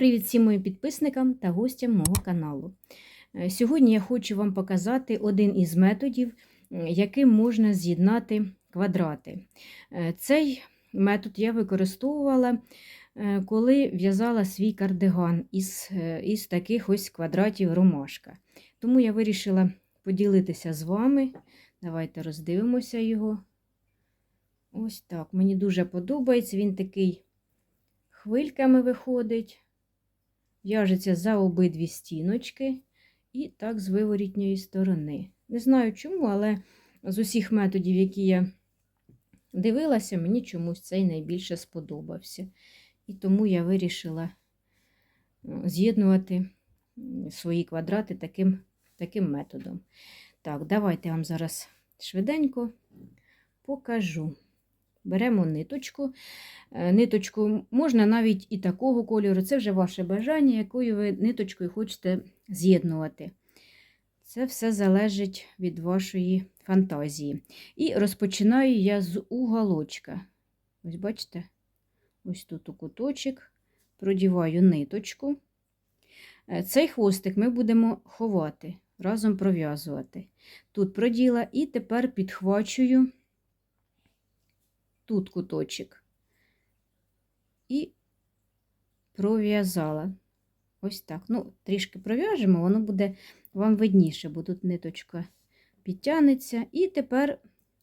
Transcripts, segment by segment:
Привіт всім моїм підписникам та гостям мого каналу. Е, Сьогодні я хочу вам показати один із методів, яким можна з'єднати квадрати. Е, Цей метод я використовувала, е, коли в'язала свій кардиган із, із таких ось квадратів ромашка. Тому я вирішила поділитися з вами. Давайте роздивимося його. Ось так. Мені дуже подобається. Він такий хвильками виходить в'яжеться за обидві стіночки і так з виворітньої сторони. Не знаю чому, але з усіх методів, які я дивилася, мені чомусь цей найбільше сподобався. І тому я вирішила е, з'єднувати свої квадрати таким, таким методом. Так, давайте я вам зараз швиденько покажу. Беремо ниточку. Е, Ниточку можна навіть і такого кольору, це вже ваше бажання, якою ви ниточкою хочете з'єднувати. Це все залежить від вашої фантазії. І розпочинаю я з уголочка. Ось бачите, ось тут у куточок, продіваю ниточку. Е, Цей хвостик ми будемо ховати, разом пров'язувати. Тут проділа і тепер підхвачую тут куточок і пров'язала. Ось так. Ну, трішки пров'яжемо, воно буде вам видніше, бо тут ниточка підтягнеться. І тепер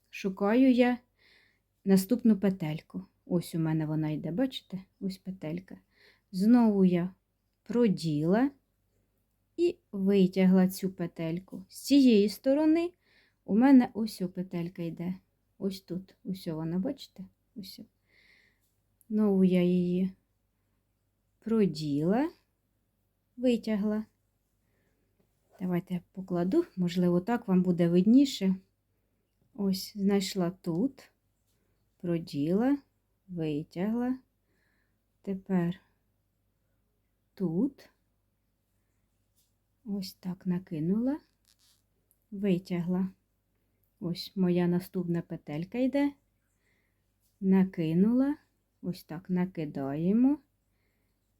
шукаю я наступну петельку. Ось у мене вона йде, бачите? Ось петелька. Знову я проділа і витягла цю петельку. З цієї сторони у мене ось петелька йде. Ось тут. Ось вона, бачите? Ось. Знову я її проділа, витягла. Давайте я покладу, можливо, так вам буде видніше. Ось, знайшла тут, проділа, витягла. Тепер тут, ось так накинула, витягла. Ось моя наступна петелька йде, накинула, ось так накидаємо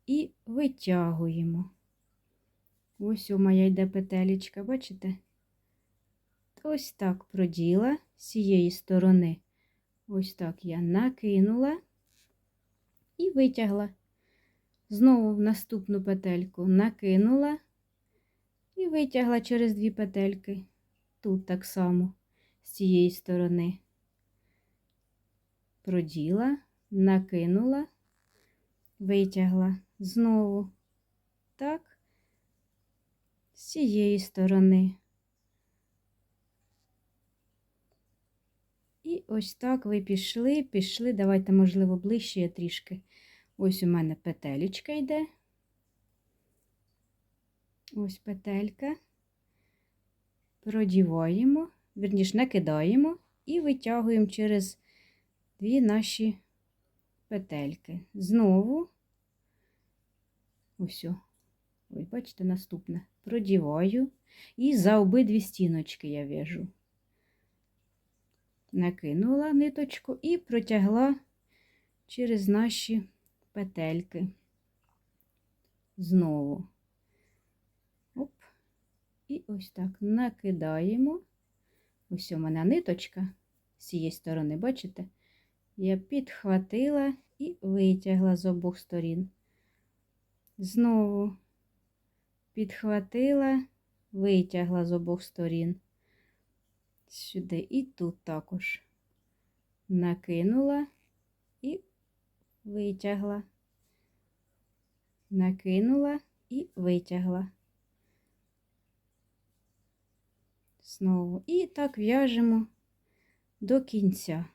і витягуємо. Ось у моя йде петелечка, бачите? Ось так проділа з цієї сторони. Ось так я накинула і витягла. Знову в наступну петельку накинула і витягла через дві петельки. Тут так само з цієї сторони. Проділа, накинула, витягла знову так, з цієї сторони. І ось так ви пішли, пішли. Давайте, можливо, ближче я трішки. Ось у мене петелечка йде. Ось петелька. Продіваємо, верніше накидаємо і витягуємо через дві наші петельки. Знову, ось, ось, бачите, наступне. Продіваю і за обидві стіночки я в'яжу. Накинула ниточку і протягла через наші петельки. Знову. Оп. І ось так накидаємо. Ось у мене ниточка з цієї сторони, бачите? Я підхватила і витягла з обох сторін. Знову підхватила, витягла з обох сторін. Сюди і тут також накинула і витягла, накинула і витягла. Знову. І так в'яжемо до кінця.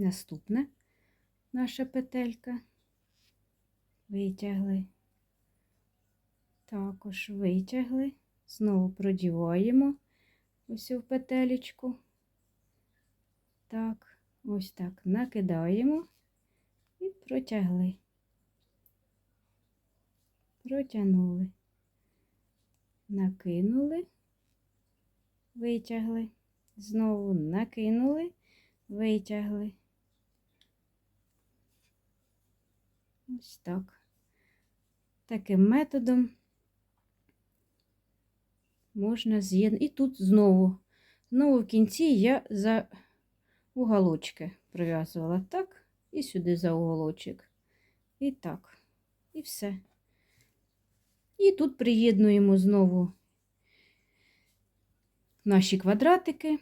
Наступна наша петелька. Витягли, також витягли, знову продіваємо ось в петелечку. Так, ось так накидаємо протягли, протягнули, накинули, витягли, знову накинули, витягли. Ось так. Таким методом можна з'єднати. І тут знову, знову в кінці я за уголочки прив'язувала так, і сюди за уголочок. І так, і все. І тут приєднуємо знову наші квадратики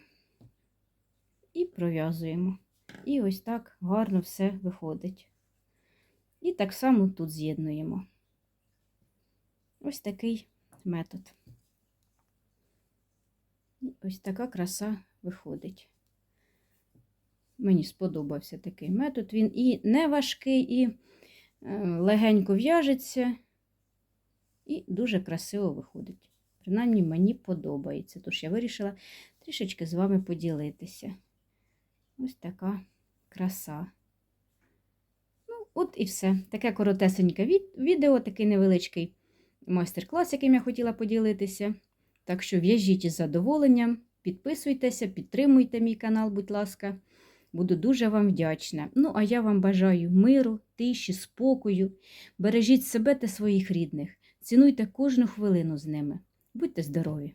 і пров'язуємо. І ось так гарно все виходить. І так само тут з'єднуємо. Ось такий метод. Ось така краса виходить. Мені сподобався такий метод. Він і не важкий, і е, легенько в'яжеться, і дуже красиво виходить. Принаймні, мені подобається. Тож я вирішила трішечки з вами поділитися. Ось така краса. Ну, от і все. Таке коротесеньке відео, такий невеличкий майстер-клас, яким я хотіла поділитися. Так що в'яжіть із задоволенням, підписуйтеся, підтримуйте мій канал, будь ласка. Буду дуже вам вдячна. Ну, а я вам бажаю миру, тиші, спокою. Бережіть себе та своїх рідних. Цінуйте кожну хвилину з ними. Будьте здорові!